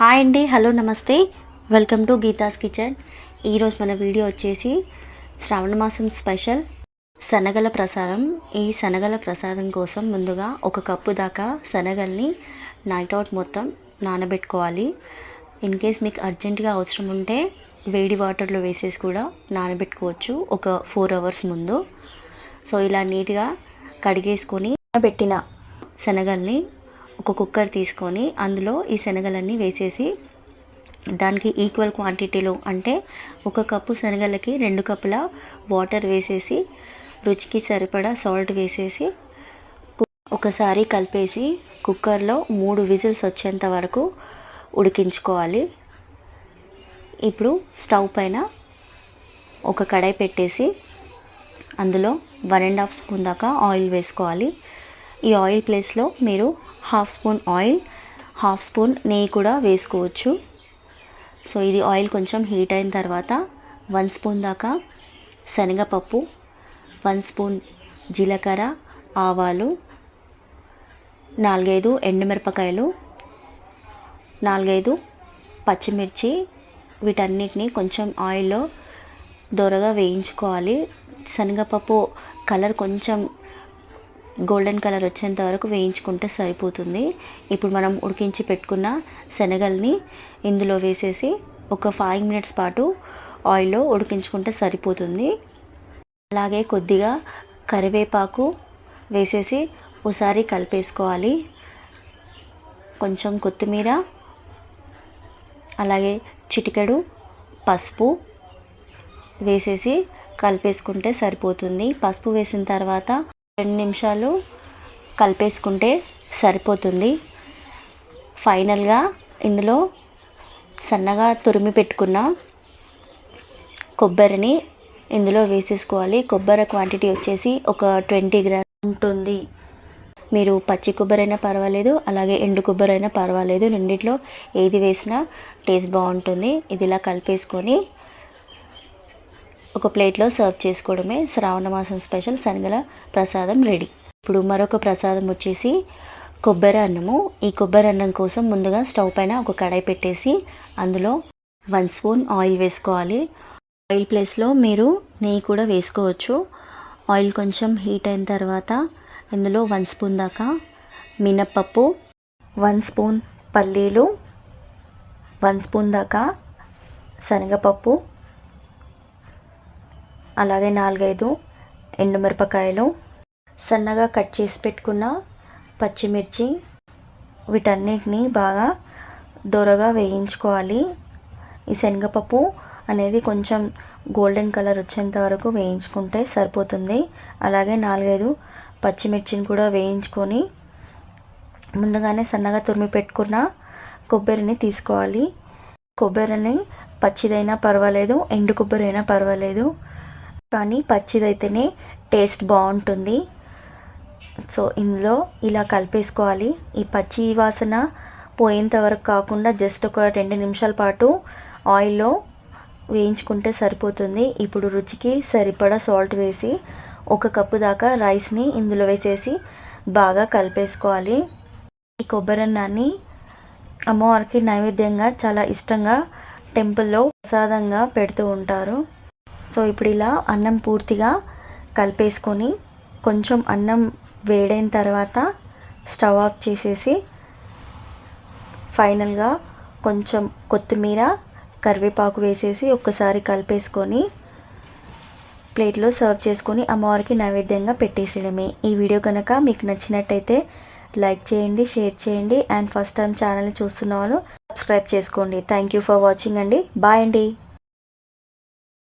Hi అండి hello నమస్తే. Welcome to Geetha's kitchen. ఈరోజు మన వీడియో వచ్చేసి శ్రావణ మాసం స్పెషల్ శనగల ప్రసాదం. ఈ శనగల ప్రసాదం కోసం ముందుగా ఒక కప్పు దాకా శనగల్ని నైట్ అవుట్ మొత్తం నానబెట్టుకోవాలి. ఇన్ కేస్ మీకు అర్జెంటుగా అవసరం ఉంటే వేడి వాటర్లో వేసేసి కూడా నానబెట్టుకోవచ్చు ఒక ఫోర్ అవర్స్ ముందు. సో ఇలా నీట్గా కడిగేసుకొని పెట్టిన శనగల్ని ఒక కుక్కర్ తీసుకొని అందులో ఈ శనగలన్నీ వేసేసి దానికి ఈక్వల్ క్వాంటిటీలో అంటే ఒక కప్పు శనగలకి రెండు కప్పుల వాటర్ వేసేసి రుచికి సరిపడా సాల్ట్ వేసేసి ఒకసారి కలిపేసి కుక్కర్లో మూడు విజిల్స్ వచ్చేంత వరకు ఉడికించుకోవాలి. ఇప్పుడు స్టవ్ పైన ఒక కడాయి పెట్టేసి అందులో వన్ అండ్ హాఫ్ స్పూన్ దాకా ఆయిల్ వేసుకోవాలి. ఈ ఆయిల్ ప్లేస్లో మీరు half spoon oil half spoon నెయ్యి కూడా వేసుకోవచ్చు. సో ఇది ఆయిల్ కొంచెం హీట్ అయిన తర్వాత వన్ స్పూన్ దాకా శనగపప్పు వన్ స్పూన్ జీలకర్ర ఆవాలు నాలుగైదు ఎండుమిరపకాయలు నాలుగైదు పచ్చిమిర్చి వీటన్నిటిని కొంచెం ఆయిల్లో దొరగా వేయించుకోవాలి. శనగపప్పు కలర్ కొంచెం గోల్డెన్ కలర్ వచ్చేంత వరకు వేయించుకుంటే సరిపోతుంది. ఇప్పుడు మనం ఉడికించి పెట్టుకున్న శనగల్ని ఇందులో వేసేసి ఒక ఫైవ్ మినిట్స్ పాటు ఆయిల్లో ఉడికించుకుంటే సరిపోతుంది. అలాగే కొద్దిగా కరివేపాకు వేసేసి ఒకసారి కలిపేసుకోవాలి. కొంచెం కొత్తిమీర అలాగే చిటికెడు పసుపు వేసేసి కలిపేసుకుంటే సరిపోతుంది. పసుపు వేసిన తర్వాత రెండు నిమిషాలు కలిపేసుకుంటే సరిపోతుంది. ఫైనల్గా ఇందులో సన్నగా తురిమి పెట్టుకున్న కొబ్బరిని ఇందులో వేసేసుకోవాలి. కొబ్బరి క్వాంటిటీ వచ్చేసి ఒక ట్వంటీ గ్రామ్ ఉంటుంది. మీరు పచ్చి కొబ్బరి అయినా పర్వాలేదు అలాగే ఎండు కొబ్బరి అయినా పర్వాలేదు. రెండిట్లో ఏది వేసినా టేస్ట్ బాగుంటుంది. ఇది ఇలా కలిపేసుకొని ఒక ప్లేట్లో సర్వ్ చేసుకోవడమే శ్రావణ మాసం స్పెషల్ శనగల ప్రసాదం రెడీ. ఇప్పుడు మరొక ప్రసాదం వచ్చేసి కొబ్బరి అన్నము. ఈ కొబ్బరి అన్నం కోసం ముందుగా స్టవ్ పైన ఒక కడాయి పెట్టేసి అందులో వన్ స్పూన్ ఆయిల్ వేసుకోవాలి. ఆయిల్ ప్లేస్లో మీరు నెయ్యి కూడా వేసుకోవచ్చు. ఆయిల్ కొంచెం హీట్ అయిన తర్వాత ఇందులో వన్ స్పూన్ దాకా మినప్పప్పు వన్ స్పూన్ పల్లీలు వన్ స్పూన్ దాకా శనగపప్పు అలాగే నాలుగైదు ఎండుమిరపకాయలు సన్నగా కట్ చేసి పెట్టుకున్న పచ్చిమిర్చి వీటన్నిటిని బాగా దొరగా వేయించుకోవాలి. ఈ శనగపప్పు అనేది కొంచెం గోల్డెన్ కలర్ వచ్చేంత వరకు వేయించుకుంటే సరిపోతుంది. అలాగే నాలుగైదు పచ్చిమిర్చిని కూడా వేయించుకొని ముందుగానే సన్నగా తురిమి పెట్టుకున్న కొబ్బరిని తీసుకోవాలి. కొబ్బరిని పచ్చిదైనా పర్వాలేదు ఎండు కొబ్బరి అయినా పర్వాలేదు. కానీ పచ్చిదైతేనే టేస్ట్ బాగుంటుంది. సో ఇందులో ఇలా కలిపేసుకోవాలి. ఈ పచ్చి వాసన పోయేంత వరకు కాకుండా జస్ట్ ఒక రెండు నిమిషాల పాటు ఆయిల్లో వేయించుకుంటే సరిపోతుంది. ఇప్పుడు రుచికి సరిపడా సాల్ట్ వేసి ఒక కప్పు దాకా రైస్ని ఇందులో వేసేసి బాగా కలిపేసుకోవాలి. ఈ కొబ్బరి అన్నాన్ని అమ్మవారికి నైవేద్యంగా చాలా ఇష్టంగా టెంపుల్లో ప్రసాదంగా పెడుతూ ఉంటారు. సో ఇప్పుడు ఇలా అన్నం పూర్తిగా కలిపేసుకొని కొంచెం అన్నం వేడైన తర్వాత స్టవ్ ఆఫ్ చేసేసి ఫైనల్గా కొంచెం కొత్తిమీర కరివేపాకు వేసేసి ఒక్కసారి కలిపేసుకొని ప్లేట్లో సర్వ్ చేసుకొని అమ్మవారికి నైవేద్యంగా పెట్టేసేయడమే. ఈ వీడియో కనుక మీకు నచ్చినట్టయితే లైక్ చేయండి షేర్ చేయండి అండ్ ఫస్ట్ టైం ఛానల్ని చూస్తున్న వాళ్ళు సబ్స్క్రైబ్ చేసుకోండి. థ్యాంక్ యూ ఫర్ వాచింగ్ అండి. బాయ్ అండి.